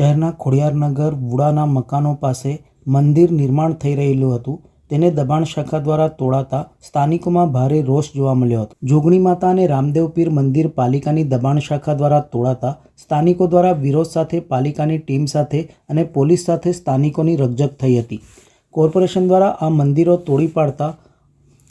શહેરના ખોડિયારનગર વુડાના મકાનો પાસે મંદિર નિર્માણ થઈ રહેલું હતું. તેને દબાણ શાખા દ્વારા તોડાતા સ્થાનિકોમાં ભારે રોષ જોવા મળ્યો હતો. જોગણી માતા અને રામદેવ પીર મંદિર પાલિકાની દબાણ શાખા દ્વારા તોડાતા સ્થાનિકો દ્વારા વિરોધ સાથે પાલિકાની ટીમ સાથે અને પોલીસ સાથે સ્થાનિકોની રકજક થઈ હતી. કોર્પોરેશન દ્વારા આ મંદિરો તોડી પાડતા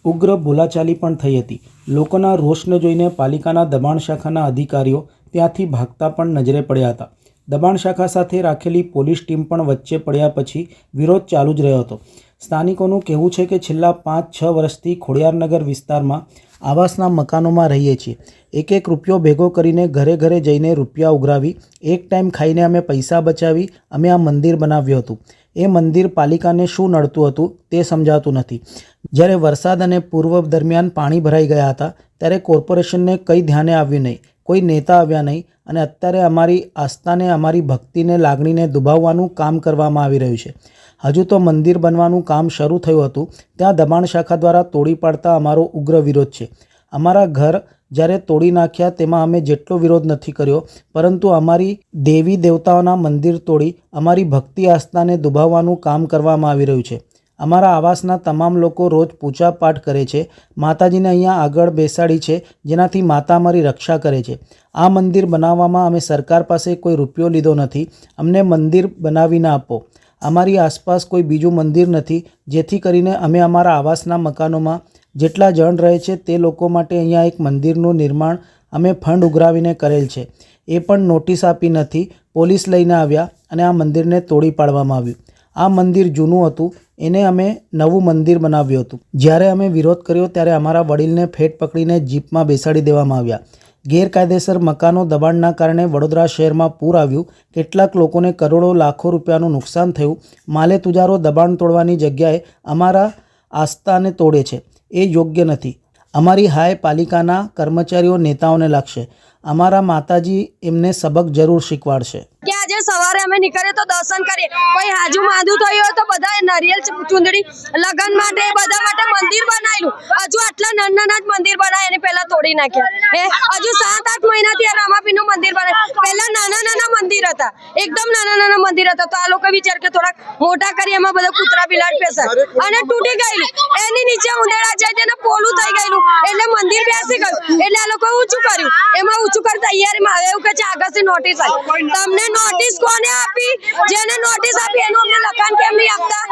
ઉગ્ર બોલાચાલી પણ થઈ હતી. લોકોના રોષને જોઈને પાલિકાના દબાણ શાખાના અધિકારીઓ ત્યાંથી ભાગતા પણ નજરે પડ્યા હતા. દબાણ શાખા સાથે રાખેલી પોલીસ ટીમ પણ વચ્ચે પડ્યા પછી વિરોધ ચાલુ જ રહ્યો હતો. સ્થાનિકોનું કહેવું છે કે છેલ્લા પાંચ, છ વર્ષથી ખોડિયારનગર વિસ્તારમાં આવાસના મકાનોમાં રહીએ છીએ. એક એક રૂપિયો ભેગો કરીને ઘરે ઘરે જઈને રૂપિયા ઉઘરાવી, એક ટાઈમ ખાઈને અમે પૈસા બચાવી, અમે આ મંદિર બનાવ્યું હતું. એ મંદિર પાલિકાને શું નડતું હતું તે સમજાતું નથી. જ્યારે વરસાદ અને પૂર્વ દરમિયાન પાણી ભરાઈ ગયા હતા, ત્યારે કોર્પોરેશનને કંઈ ધ્યાને આવ્યું નહીં. કોઈ નેતા આવ્યા નહીં અને અત્યારે અમારી આસ્થાને, અમારી ભક્તિને લાગણીને દુભાવવાનું કામ કરવામાં આવી રહ્યું છે. હજુ તો મંદિર બનવાનું કામ શરૂ થયું હતું. ત્યાં દબાણ શાખા દ્વારા તોડી પાડતા અમારો ઉગ્ર વિરોધ છે. અમારા ઘર જ્યારે તોડી નાખ્યા તેમાં અમે જેટલો વિરોધ નથી કર્યો, પરંતુ અમારી દેવી દેવતાઓના મંદિર તોડી અમારી ભક્તિ આસ્થાને દુભાવવાનું કામ કરવામાં આવી રહ્યું છે. અમારા આવાસના તમામ લોકો રોજ પૂજા પાઠ કરે છે. માતાજીને અહીંયા આગળ બેસાડી છે, જેનાથી માતા અમારી રક્ષા કરે છે. આ મંદિર બનાવવામાં અમે સરકાર પાસે કોઈ રૂપિયો લીધો નથી. અમને મંદિર બનાવીને આપો. અમારી આસપાસ કોઈ બીજું મંદિર નથી, જેથી કરીને અમે અમારા આવાસના મકાનોમાં જેટલા જણ રહે છે તે લોકો માટે અહીંયા એક મંદિરનું નિર્માણ અમે ફંડ ઉઘરાવીને કરેલ છે. એ પણ નોટિસ આપી નથી. પોલીસ લઈને આવ્યા અને આ મંદિરને તોડી પાડવામાં આવ્યું. આ મંદિર જૂનું હતું. એને અમે નવું મંદિર બનાવ્યું હતું. જ્યારે અમે વિરોધ કર્યો ત્યારે અમારા વડીલને ફેટ પકડીને જીપમાં બેસાડી દેવામાં આવ્યા. ગેરકાયદેસર મકાનો દબાણના કારણે વડોદરા શહેરમાં પૂર આવ્યું. કેટલાક લોકોને કરોડો, લાખો રૂપિયાનું નુકસાન થયું. માલે તુજારો દબાણ તોડવાની જગ્યાએ અમારા આસ્થાને તોડે છે. એ યોગ્ય નથી. અમારી હાય પાલિકાના કર્મચારીઓ નેતાઓને લાગશે. અમારા માતાજી એમને સબક જરૂર શીખવાડશે. સવારે અમે નીકળીએ તો દર્શન કરીએ. કોઈ હાજુ માંદુ થયું હોય તો બધા નરિયેલ ચુંદડી, લગ્ન માટે બધા માટે મંદિર બનાવ્યું હજુ આટલા નાના નાના મંદિર બનાવે એને પહેલા તોડી નાખ્યા. હે? હજુ સાત, આઠ મહિનાથી રામાપી નું મંદિર બનાવે પહેલા નાના નાના મંદિર હતા. એકદમ નાના નાના મંદિર હતા. તો આ લોકો વિચાર કે થોડાક મોટા કરી એમાં બધા કૂતરા બિલાડ પેસા અને તૂટી ગયેલું. એની નીચે ઉંદેડા જાય તેને પોલું થઈ ગયેલું. એટલે મંદિર બેસી ગયું. એટલે આ લોકો ઊંચું કર્યું. એમાં ઊંચું કરી તૈયારીમાં આવે એવું કે છે, આગળથી નોટિસ આવી તમને નોટિસ કોને આપી? જેને નોટિસ આપી, એનું અમને લખાણ કેમ નહીં આપતા?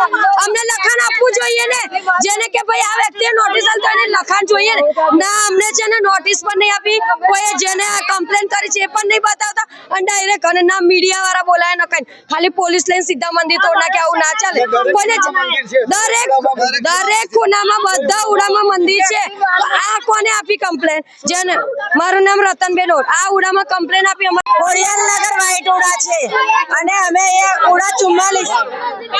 અમને લખાણ આપવું જોઈએ ને. જેને કે ભાઈ આ વ્યક્તિએ નોટિસ આપતા એને લખાણ જોઈએ ને. ના, અમને છે ને નોટિસ પણ નહીં આપી. કોઈ જેને કમ્પ્લેન કરી છે એ પણ નહીં બતાવતા. અને ડાયરેક્ટ અને ના મીડિયા વાળા બોલાય ન કઈ. ખાલી પોલીસ લઈને સીધા મંદિર તોડ નાખે આવું ના ચાલે. કોઈને દરેક દરેક ખૂણામાં બધા ઉડામાં મંદિર છે. આ કોને આપી કમ્પ્લેન જેને મારું નામ રતનબેન ઓર આ ઉડામાં કમ્પ્લેન આપી અમારે ખોડિયાલનગર વાઈટ ઉડા છે. અને અમે એ ઉડા ચુમ્માલીસ,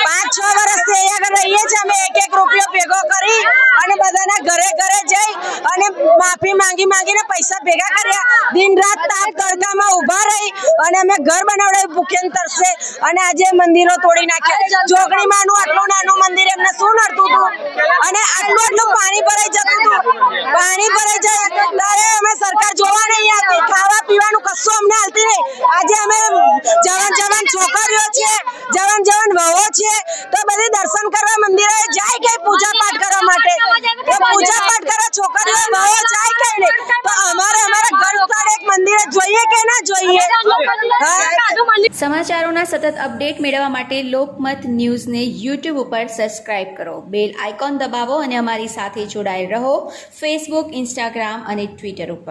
પાંચ, છ વર્ષથી અહીંયા રહીએ છીએ. અમે એક એક રૂપિયો ભેગો કરી અને બધાના ઘરે ઘરે જઈ અને માફી માંગી માંગીને પૈસા ભેગા કર્યા. દિન રાત તાપ તડકામાં ઊભા રહી અને અમે ઘર બનાવડાવી ભૂખ્યા તરસે અને આજે મંદિરો તોડી નાખ્યા. જોગણી માનું આટલું નાનું મંદિર એમને શું નડતું હતું? અને આટલું આટલું પાણી ભરાઈ જતું હતું. પાણી ભરાઈ જાય. ત્યારે અમે સરકાર જોવા નહીં આવતી. ખાવા પીવાનું કશું અમને હાલતી નહીં. આજે અમે જવાન જવાન છોકરીઓ છે જવાન જવાન વહો છે તો બધી દર્શન કરવા મંદિરે જાય કે પૂજા પાઠ કરવા માટે? પૂજા પાઠ છોકરીઓ વહુઓ જાય કે નહીં? તો અમારે અમારા ઘર સ્થળે એક મંદિર જોઈએ કે ના જોઈએ? સમાચારોના સતત અપડેટ મેળવવા માટે લોકમત ન્યૂઝને યુટ્યુબ ઉપર સબસ્ક્રાઇબ કરો. બેલ આઇકોન દબાવો અને અમારી સાથે જોડાયેલ રહો. ફેસબુક ઇન્સ્ટાગ્રામ અને ટ્વિટર ઉપર.